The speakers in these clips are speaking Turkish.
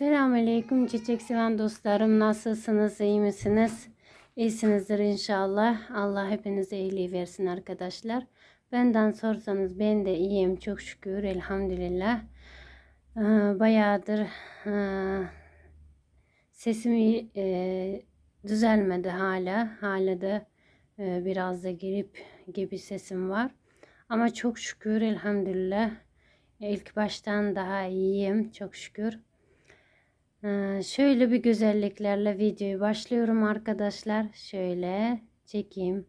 Selamünaleyküm çiçek seven dostlarım. Nasılsınız? iyi misiniz? İyisinizdir inşallah. Allah hepinize iyiliği versin arkadaşlar. Benden sorsanız ben de iyiyim çok şükür elhamdülillah. Ee, bayağıdır e, sesim e, düzelmedi hala. Hala da e, biraz da girip gibi sesim var. Ama çok şükür elhamdülillah. İlk baştan daha iyiyim çok şükür. Ee, şöyle bir güzelliklerle videoyu başlıyorum arkadaşlar. Şöyle çekeyim.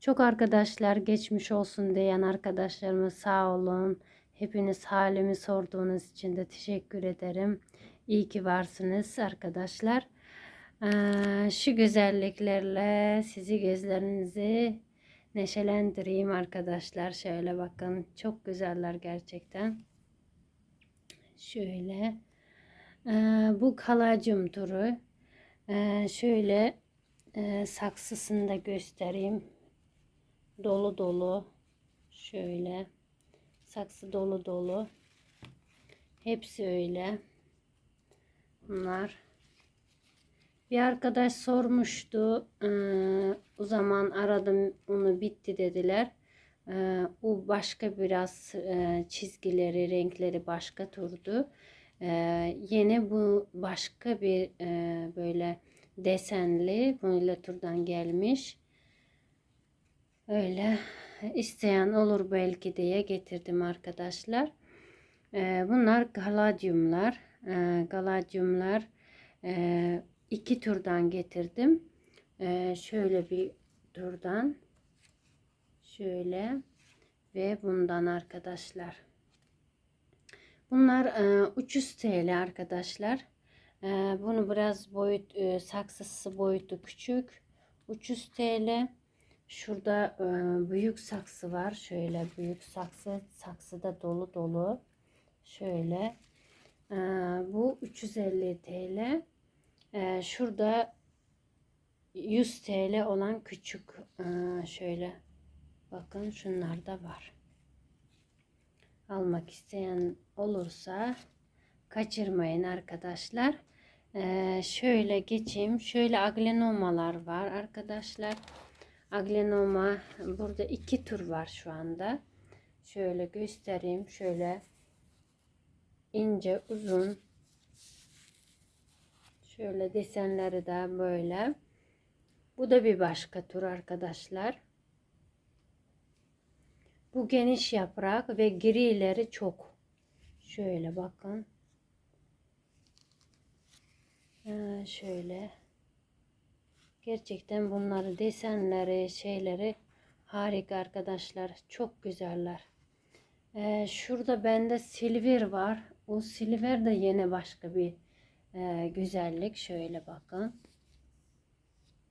Çok arkadaşlar geçmiş olsun diyen arkadaşlarımız sağ olun. Hepiniz halimi sorduğunuz için de teşekkür ederim. İyi ki varsınız arkadaşlar. Ee, şu güzelliklerle sizi gözlerinizi neşelendireyim arkadaşlar. Şöyle bakın çok güzeller gerçekten. Şöyle. Ee, bu kalacım turu. Ee, şöyle e, saksısını da göstereyim. Dolu dolu. Şöyle. Saksı dolu dolu. Hepsi öyle. Bunlar. Bir arkadaş sormuştu. Ee, o zaman aradım onu bitti dediler. Ee, o başka biraz e, çizgileri, renkleri başka turdu. Ee, yine bu başka bir e, böyle desenli böyle turdan gelmiş. Öyle isteyen olur belki diye getirdim arkadaşlar. Ee, bunlar galadyumlar. Ee, galadyumlar e, iki turdan getirdim. Ee, şöyle bir turdan şöyle ve bundan arkadaşlar. Bunlar e, 300 TL arkadaşlar. E, bunu biraz boyut e, saksısı boyutu küçük. 300 TL. Şurada e, büyük saksı var. Şöyle büyük saksı. Saksı da dolu dolu. Şöyle. E, bu 350 TL. E, şurada 100 TL olan küçük e, şöyle bakın şunlar da var almak isteyen olursa kaçırmayın arkadaşlar. Ee, şöyle geçeyim. Şöyle aglenomalar var arkadaşlar. Aglenoma burada iki tür var şu anda. Şöyle göstereyim. Şöyle ince uzun. Şöyle desenleri de böyle. Bu da bir başka tür arkadaşlar. Bu geniş yaprak ve grileri çok. Şöyle bakın. Ee, şöyle. Gerçekten bunları desenleri, şeyleri harika arkadaşlar. Çok güzeller. Ee, şurada bende silver var. O silver de yine başka bir e, güzellik. Şöyle bakın.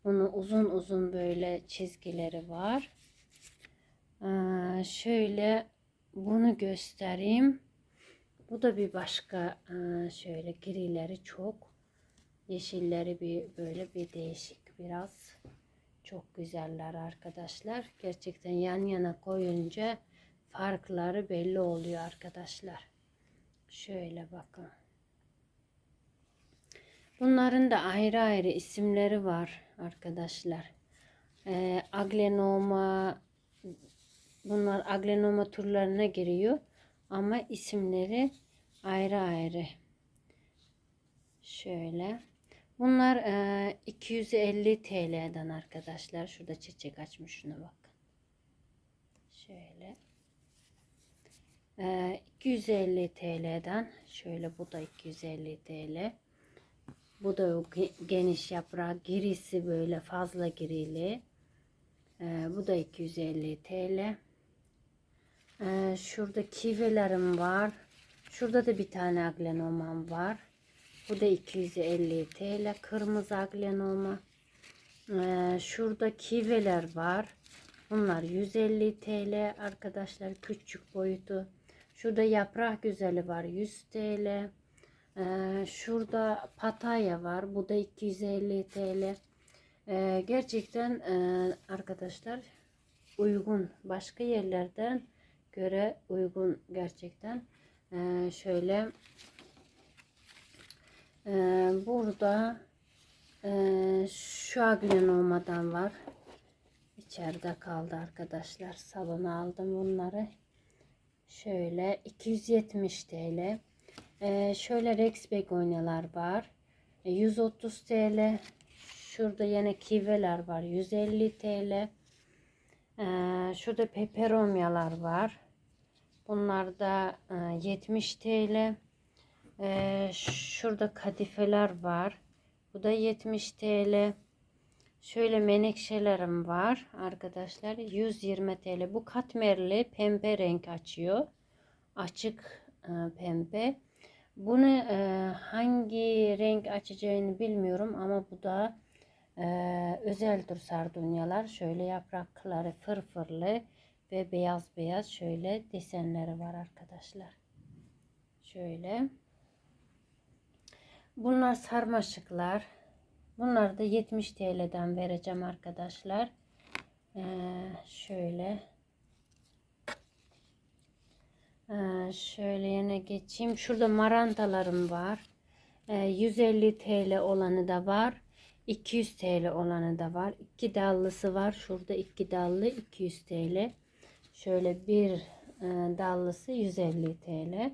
Bunun uzun uzun böyle çizgileri var. Ee, şöyle bunu göstereyim. Bu da bir başka şöyle grileri çok. Yeşilleri bir böyle bir değişik biraz. Çok güzeller arkadaşlar. Gerçekten yan yana koyunca farkları belli oluyor arkadaşlar. Şöyle bakın. Bunların da ayrı ayrı isimleri var arkadaşlar. Ee, aglenoma Bunlar aglenoma türlerine giriyor. Ama isimleri ayrı ayrı. Şöyle. Bunlar e, 250 TL'den arkadaşlar. Şurada çiçek açmış şuna bakın. Şöyle. E, 250 TL'den. Şöyle bu da 250 TL. Bu da geniş yaprak. Girisi böyle fazla girili. E, bu da 250 TL. Ee, şurada kivilerim var. Şurada da bir tane aglenomam var. Bu da 250 TL. Kırmızı aglenoma. Ee, şurada kiviler var. Bunlar 150 TL arkadaşlar. Küçük boyutu. Şurada yaprak güzeli var. 100 TL. Ee, şurada pataya var. Bu da 250 TL. Ee, gerçekten e, arkadaşlar uygun. Başka yerlerden göre uygun gerçekten. Ee, şöyle e, burada e, şu aglenolmadan var. İçeride kaldı arkadaşlar. Salona aldım bunları. Şöyle 270 TL. E, şöyle Rex begonyalar var. E, 130 TL. Şurada yine kiveler var. 150 TL. Ee, şurada peperomyalar var. Bunlar da e, 70 TL. Ee, şurada kadifeler var. Bu da 70 TL. Şöyle menekşelerim var arkadaşlar. 120 TL. Bu katmerli pembe renk açıyor. Açık e, pembe. Bunu e, hangi renk açacağını bilmiyorum ama bu da ee, özeldir sardunyalar. Şöyle yaprakları fırfırlı ve beyaz beyaz şöyle desenleri var arkadaşlar. Şöyle. Bunlar sarmaşıklar. Bunları da 70 TL'den vereceğim arkadaşlar. Ee, şöyle. Ee, şöyle yine geçeyim. Şurada marantalarım var. Ee, 150 TL olanı da var. 200 TL olanı da var. İki dallısı var. Şurada iki dallı 200 TL. Şöyle bir e, dallısı 150 TL.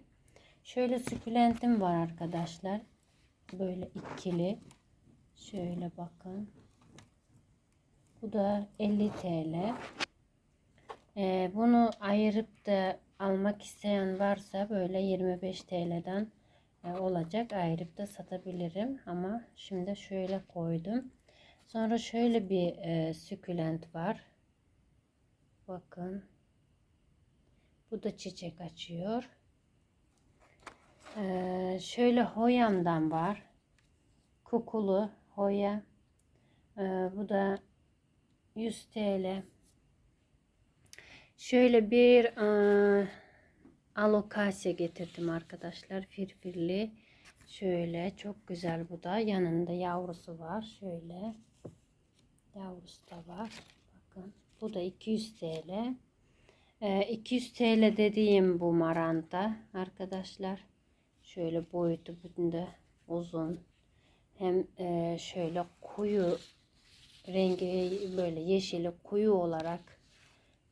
Şöyle sukulentim var arkadaşlar. Böyle ikili. Şöyle bakın. Bu da 50 TL. Ee, bunu ayırıp da almak isteyen varsa böyle 25 TL'den olacak. Ayırıp da satabilirim. Ama şimdi şöyle koydum. Sonra şöyle bir e, sükülent var. Bakın. Bu da çiçek açıyor. Ee, şöyle hoyamdan var. Kukulu hoya. Ee, bu da 100 TL. Şöyle bir e, alokasya getirdim arkadaşlar. Firfirli. Şöyle çok güzel bu da. Yanında yavrusu var. Şöyle. Yavrusu da var. Bakın. Bu da 200 TL. Ee, 200 TL dediğim bu maranta arkadaşlar. Şöyle boyutu bunda uzun. Hem e, şöyle koyu rengi böyle yeşili koyu olarak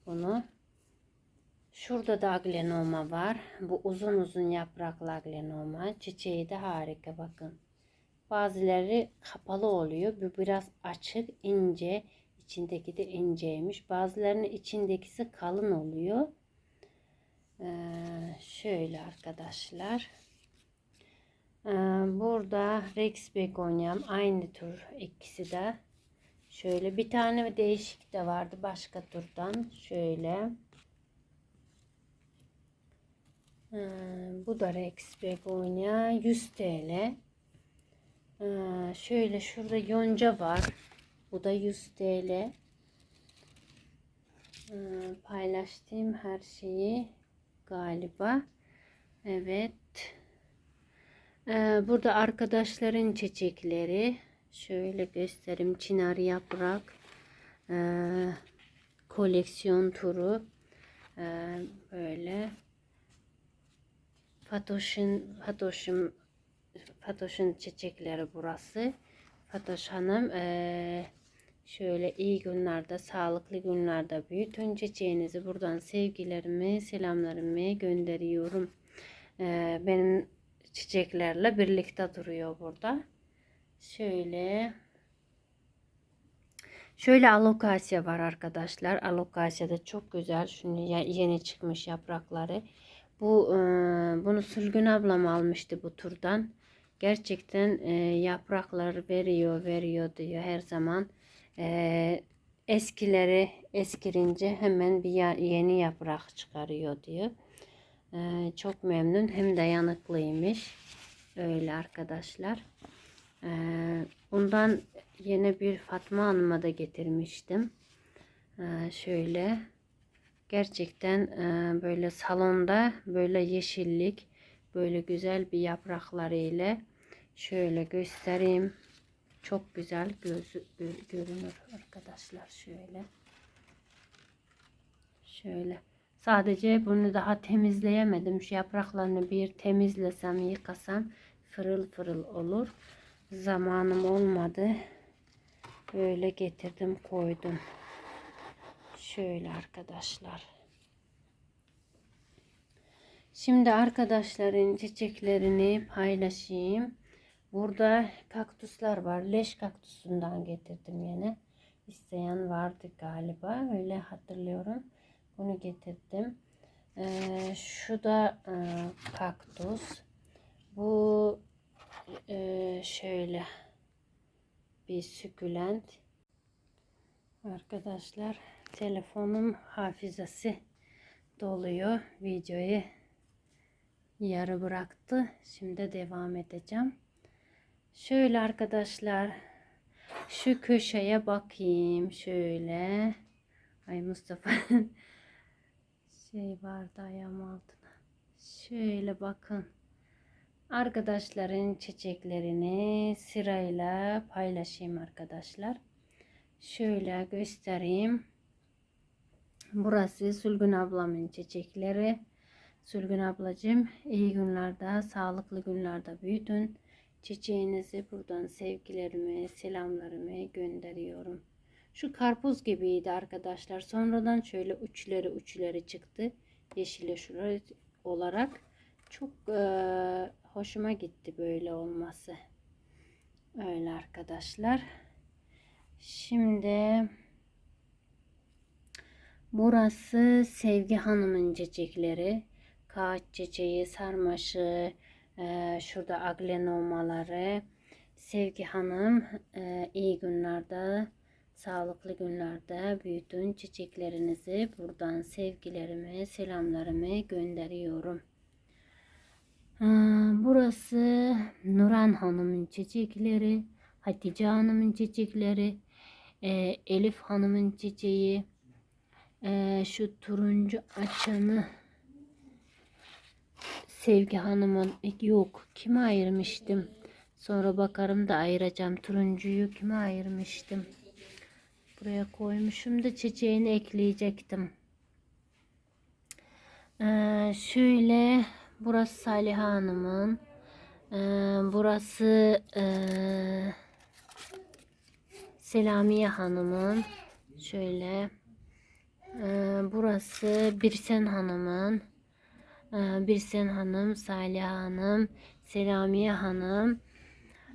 bunu Şurada da aglenoma var. Bu uzun uzun yapraklı aglenoma. Çiçeği de harika bakın. Bazıları kapalı oluyor. Bu biraz açık, ince. İçindeki de inceymiş. Bazılarının içindekisi kalın oluyor. Ee, şöyle arkadaşlar. Ee, burada Rex begonyam aynı tür ikisi de. Şöyle bir tane değişik de vardı başka turdan. Şöyle. Ee, bu da Rex Begonia 100 TL. Ee, şöyle şurada yonca var. Bu da 100 TL. Ee, paylaştığım her şeyi galiba. Evet. Ee, burada arkadaşların çiçekleri. Şöyle göstereyim. Çınar yaprak. Ee, koleksiyon turu. Ee, böyle. Fatoş'un Fatoş'un Fatoş'un çiçekleri burası. Fatoş Hanım ee, şöyle iyi günlerde, sağlıklı günlerde büyütün çiçeğinizi. Buradan sevgilerimi, selamlarımı gönderiyorum. E, benim çiçeklerle birlikte duruyor burada. Şöyle Şöyle alokasya var arkadaşlar. Alokasya da çok güzel. Şunu yeni çıkmış yaprakları. Bu e, bunu Sülgün ablam almıştı bu turdan. Gerçekten e, yaprakları veriyor, veriyor diyor her zaman. E, eskileri eskirince hemen bir yeni yaprak çıkarıyor diyor. E, çok memnun hem dayanıklıymış. Öyle arkadaşlar. E, bundan yine bir Fatma Hanım'a da getirmiştim. E, şöyle Gerçekten e, böyle salonda böyle yeşillik böyle güzel bir yaprakları ile şöyle göstereyim. Çok güzel gözü, görünür arkadaşlar şöyle. Şöyle. Sadece bunu daha temizleyemedim. Şu yapraklarını bir temizlesem, yıkasam fırıl fırıl olur. zamanım olmadı. Böyle getirdim koydum. Şöyle arkadaşlar. Şimdi arkadaşların çiçeklerini paylaşayım. Burada kaktüsler var. Leş kaktüsünden getirdim yine. İsteyen vardı galiba. Öyle hatırlıyorum. Bunu getirdim. Ee, şu da e, kaktüs. Bu e, şöyle bir sükülent. Arkadaşlar telefonum hafızası doluyor. Videoyu yarı bıraktı. Şimdi devam edeceğim. Şöyle arkadaşlar şu köşeye bakayım şöyle. Ay Mustafa şey vardı ayağım altına. Şöyle bakın. Arkadaşların çiçeklerini sırayla paylaşayım arkadaşlar. Şöyle göstereyim. Burası Sülgün ablamın çiçekleri. Sülgün ablacığım iyi günlerde, sağlıklı günlerde büyüdün. Çiçeğinizi buradan sevgilerimi, selamlarımı gönderiyorum. Şu karpuz gibiydi arkadaşlar. Sonradan şöyle uçları uçları çıktı. Yeşile şuraya olarak. Çok e, hoşuma gitti böyle olması. Öyle arkadaşlar. Şimdi burası Sevgi Hanım'ın çiçekleri. Kağıt çiçeği, sarmaşı, e, şurada aglenomaları. Sevgi Hanım e, iyi günlerde, sağlıklı günlerde büyütün çiçeklerinizi buradan sevgilerimi, selamlarımı gönderiyorum. E, burası Nuran Hanım'ın çiçekleri, Hatice Hanım'ın çiçekleri, e, Elif Hanım'ın çiçeği, e, şu turuncu açanı Sevgi Hanım'ın yok kime ayırmıştım? Sonra bakarım da ayıracağım. Turuncuyu kime ayırmıştım? Buraya koymuşum da çiçeğini ekleyecektim. Ee, şöyle burası Saliha Hanım'ın. Ee, burası ee, Selamiye Hanım'ın. Şöyle ee, burası Birsen Hanım'ın ee, Birsen Hanım, Salih Hanım, Selamiye Hanım,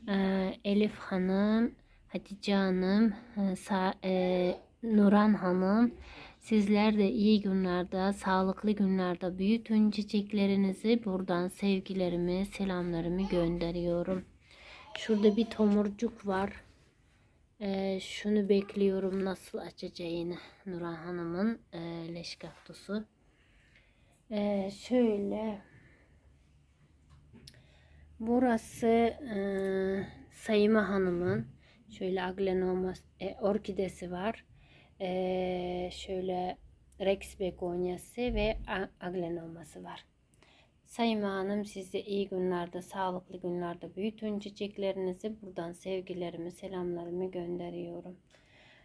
ee, Elif Hanım, Hatice Hanım, e, Nuran Hanım. Sizler de iyi günlerde, sağlıklı günlerde büyütün çiçeklerinizi. Buradan sevgilerimi, selamlarımı gönderiyorum. Şurada bir tomurcuk var. Ee, şunu bekliyorum nasıl açacağını Nuran Hanım'ın e, leş kaktusu. Ee, şöyle burası e, Sayıma Hanım'ın şöyle aglenoma e, orkidesi var. E, şöyle Rex begonyası ve aglenoması var. Sayın Hanım size iyi günlerde, sağlıklı günlerde büyütün çiçeklerinizi. Buradan sevgilerimi, selamlarımı gönderiyorum.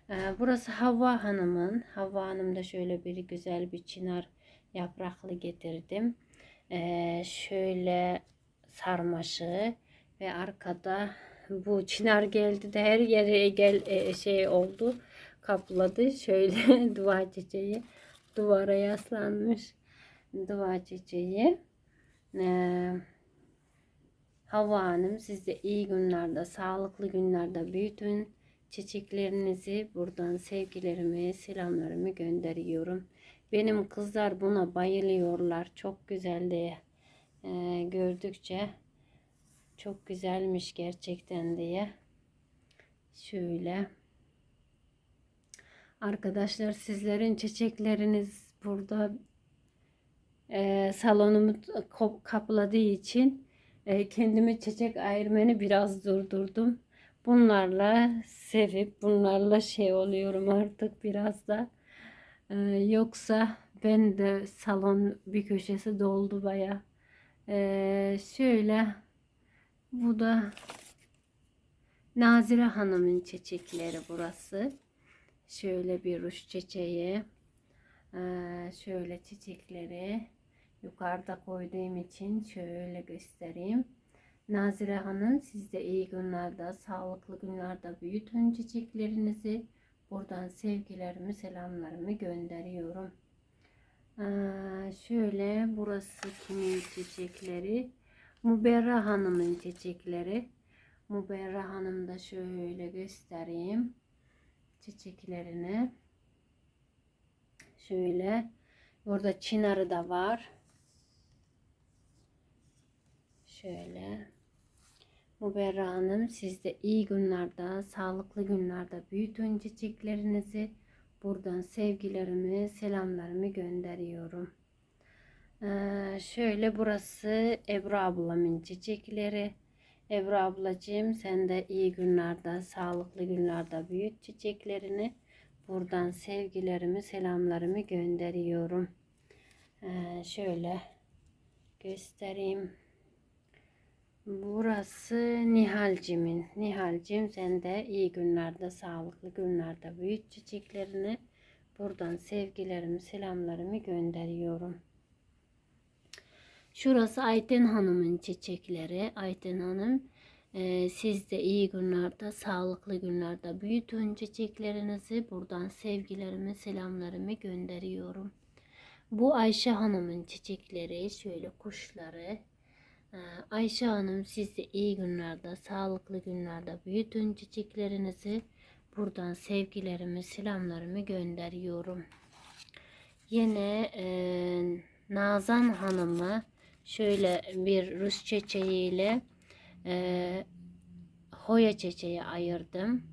Ee, burası Havva Hanım'ın. Havva Hanım da şöyle bir güzel bir çınar yapraklı getirdim. Ee, şöyle sarmaşı ve arkada bu çınar geldi de her yere gel e, şey oldu kapladı. Şöyle dua çiçeği duvara yaslanmış dua çiçeği. Ee, Hava Hanım siz iyi günlerde, sağlıklı günlerde büyütün. Çiçeklerinizi buradan sevgilerimi, selamlarımı gönderiyorum. Benim kızlar buna bayılıyorlar. Çok güzel diye ee, gördükçe çok güzelmiş gerçekten diye. Şöyle. Arkadaşlar sizlerin çiçekleriniz burada e, salonumu kapladığı için e, kendime çiçek ayırmanı biraz durdurdum. Bunlarla sevip bunlarla şey oluyorum artık biraz da. E, yoksa ben de salon bir köşesi doldu baya. E, şöyle bu da Nazire Hanım'ın çiçekleri burası. Şöyle bir ruj çiçeği. Ee, şöyle çiçekleri yukarıda koyduğum için şöyle göstereyim. Nazire Hanım siz de iyi günlerde, sağlıklı günlerde büyütün çiçeklerinizi. Buradan sevgilerimi, selamlarımı gönderiyorum. Ee, şöyle burası kimin çiçekleri? Muberra Hanım'ın çiçekleri. Muberra Hanım da şöyle göstereyim çiçeklerini. Şöyle burada çınarı da var. Şöyle. Muberra Hanım siz iyi günlerde, sağlıklı günlerde büyütün çiçeklerinizi. Buradan sevgilerimi, selamlarımı gönderiyorum. Ee, şöyle burası Ebru ablamın çiçekleri. Ebru ablacığım sen de iyi günlerde, sağlıklı günlerde büyüt çiçeklerini. Buradan sevgilerimi, selamlarımı gönderiyorum. Ee, şöyle göstereyim. Burası Nihal'cimin. Nihal'cim sen de iyi günlerde, sağlıklı günlerde büyüt çiçeklerini. Buradan sevgilerimi, selamlarımı gönderiyorum. Şurası Ayten Hanım'ın çiçekleri. Ayten Hanım e, siz de iyi günlerde, sağlıklı günlerde büyütün çiçeklerinizi. Buradan sevgilerimi, selamlarımı gönderiyorum. Bu Ayşe Hanım'ın çiçekleri, şöyle kuşları. Ee, Ayşe Hanım siz iyi günlerde, sağlıklı günlerde büyütün çiçeklerinizi. Buradan sevgilerimi, selamlarımı gönderiyorum. Yine e, Nazan Hanım'ı şöyle bir Rus çiçeğiyle e, Hoya çiçeği ayırdım.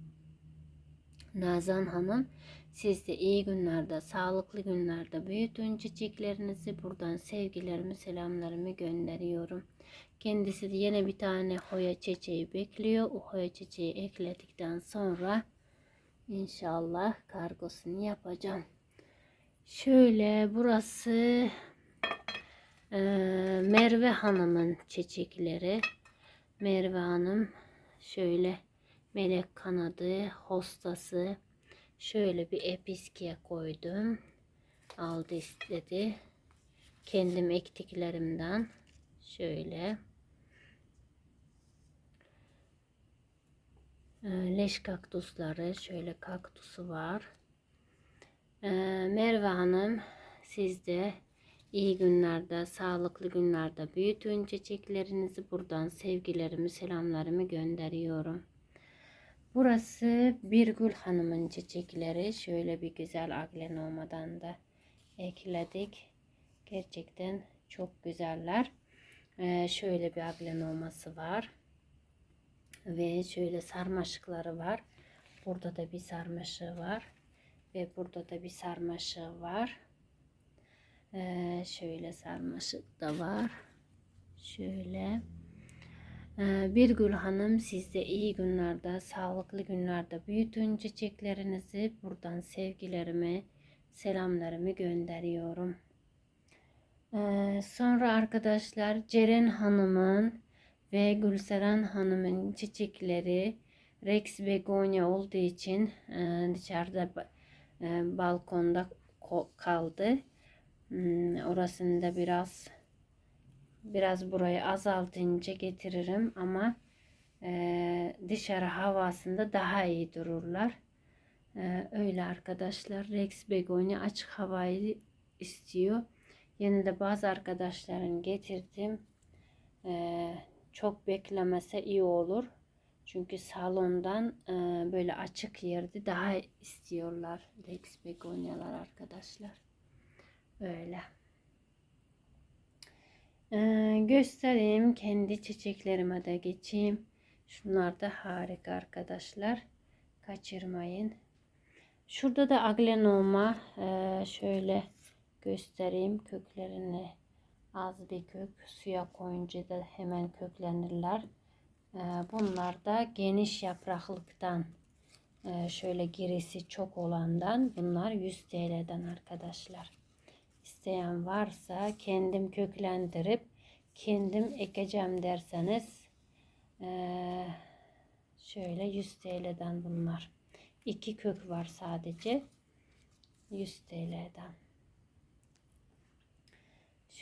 Nazan Hanım siz de iyi günlerde, sağlıklı günlerde büyütün çiçeklerinizi. Buradan sevgilerimi, selamlarımı gönderiyorum. Kendisi de yine bir tane hoya çiçeği bekliyor. O hoya çiçeği ekledikten sonra inşallah kargosunu yapacağım. Şöyle burası e, Merve Hanım'ın çiçekleri. Merve Hanım şöyle melek kanadı, hostası. Şöyle bir episkiye koydum. Aldı istedi. Kendim ektiklerimden. Şöyle. Leş kaktusları. Şöyle kaktusu var. Ee, Merve Hanım siz de iyi günlerde, sağlıklı günlerde büyütün çiçeklerinizi. Buradan sevgilerimi, selamlarımı gönderiyorum. Burası Birgül Hanım'ın çiçekleri. Şöyle bir güzel aglenomadan da ekledik. Gerçekten çok güzeller. Ee, şöyle bir aglenoması var. Ve şöyle sarmaşıkları var. Burada da bir sarmaşığı var. Ve burada da bir sarmaşığı var. Ee, şöyle sarmaşık da var. Şöyle. Ee, bir Gül Hanım siz de iyi günlerde, sağlıklı günlerde büyütün çiçeklerinizi. Buradan sevgilerimi, selamlarımı gönderiyorum. Ee, sonra arkadaşlar Ceren Hanım'ın ve Gülseren Hanım'ın çiçekleri Rex begonya olduğu için e, dışarıda e, balkonda kaldı. Hmm, orasında biraz biraz burayı azaltınca getiririm ama e, dışarı havasında daha iyi dururlar. Öyle arkadaşlar Rex begonya açık havayı istiyor. Yine de bazı arkadaşların getirdim. Çok beklemese iyi olur. Çünkü salondan e, böyle açık yerde daha istiyorlar Rex begonyalar arkadaşlar. Öyle. Ee, göstereyim. Kendi çiçeklerime de geçeyim. Şunlar da harika arkadaşlar. Kaçırmayın. Şurada da aglenoma ee, şöyle göstereyim köklerini. Az bir kök suya koyunca da hemen köklenirler. Ee, bunlar da geniş yapraklıktan ee, şöyle girisi çok olandan bunlar 100 TL'den arkadaşlar isteyen varsa kendim köklendirip kendim ekeceğim derseniz şöyle 100 TL'den bunlar. iki kök var sadece 100 TL'den.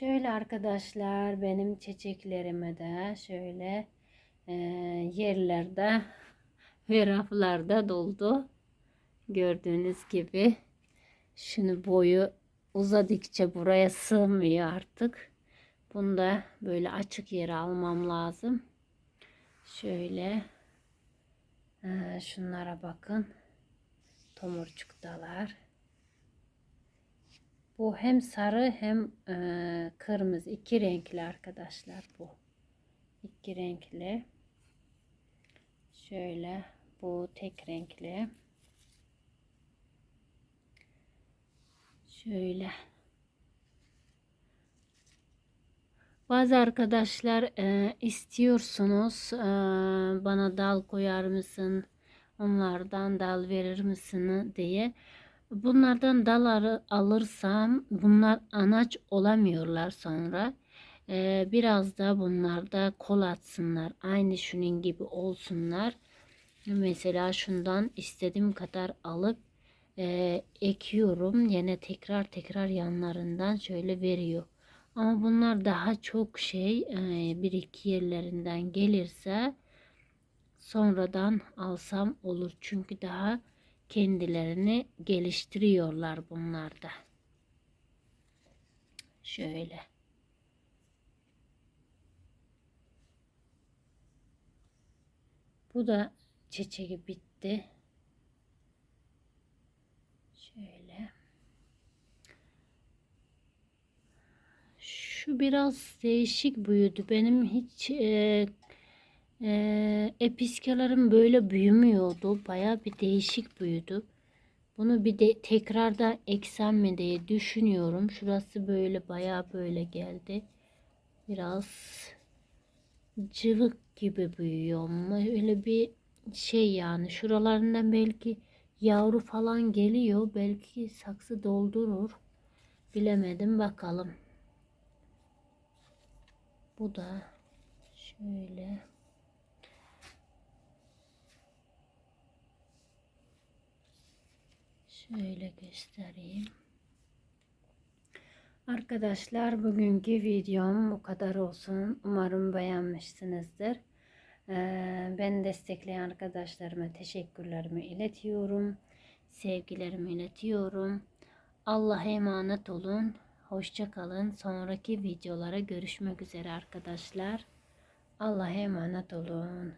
Şöyle arkadaşlar benim çiçeklerime de şöyle e, yerlerde ve raflarda doldu. Gördüğünüz gibi şunu boyu uzadıkça buraya sığmıyor artık. Bunu da böyle açık yere almam lazım. Şöyle e, şunlara bakın. Tomurcuktalar. Bu hem sarı hem e, kırmızı iki renkli arkadaşlar bu. İki renkli. Şöyle bu tek renkli. Şöyle. Bazı arkadaşlar e, istiyorsunuz e, bana dal koyar mısın? Onlardan dal verir misin diye. Bunlardan dal alırsam bunlar anaç olamıyorlar sonra. E, biraz da bunlarda kol atsınlar. Aynı şunun gibi olsunlar. Mesela şundan istediğim kadar alıp e, ekiyorum. Yine tekrar tekrar yanlarından şöyle veriyor. Ama bunlar daha çok şey e, bir iki yerlerinden gelirse sonradan alsam olur. Çünkü daha kendilerini geliştiriyorlar bunlarda. Şöyle. Bu da çiçeği bitti. Şöyle. Şu biraz değişik büyüdü. Benim hiç e, e, episkalarım böyle büyümüyordu. Baya bir değişik büyüdü. Bunu bir de tekrardan eksem mi diye düşünüyorum. Şurası böyle baya böyle geldi. Biraz cıvık gibi büyüyor ama öyle bir şey yani şuralarından belki yavru falan geliyor. Belki saksı doldurur. Bilemedim bakalım. Bu da şöyle şöyle göstereyim. Arkadaşlar bugünkü videom bu kadar olsun. Umarım beğenmişsinizdir. Ee, beni destekleyen arkadaşlarıma teşekkürlerimi iletiyorum. Sevgilerimi iletiyorum. Allah'a emanet olun. Hoşça kalın. Sonraki videolara görüşmek üzere arkadaşlar. Allah'a emanet olun.